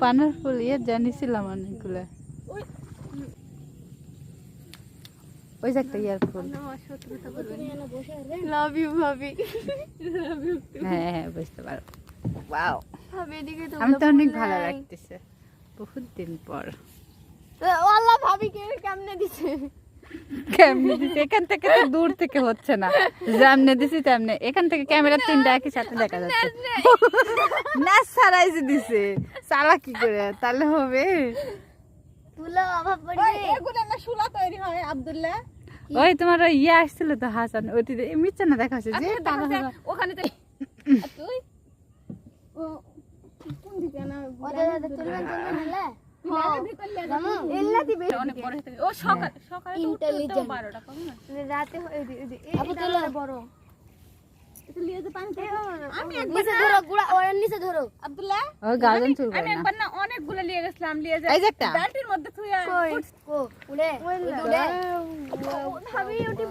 পানের ফুল ইয়ে জানিছিলাম অনেকগুলো। ওই যে একটা ইয়ার ফুল লাভ ইউ ভাবি। হ্যাঁ হ্যাঁ বুঝতে পারো। ওয়াও আমি তো অনেক ভালো লাগতেছে। বহুত দিন পর। আল্লাহ ভাবি কে কেমনে দিছে? কেমনে দিছি এখান থেকে তো দূর থেকে হচ্ছে না যেমনে দিছি তেমনে এখান থেকে ক্যামেরা তিনটা একই সাথে দেখা যাচ্ছে না সারাই যে দিছে সারা কি করে তাহলে হবে তুলো অভাব পড়বে এগুলো না শুলা তৈরি হয় আব্দুল্লাহ ওই তোমার ওই ইয়ে আসছিল তো হাসান ওইটি মিচ্ছে না দেখা হচ্ছে যে আচ্ছা, ওখানে তুই কোন দিকে না অনেকগুলো নিয়ে গেছিলাম নিয়ে মধ্যে তুই কই কো উড়ে ভাবি ওটি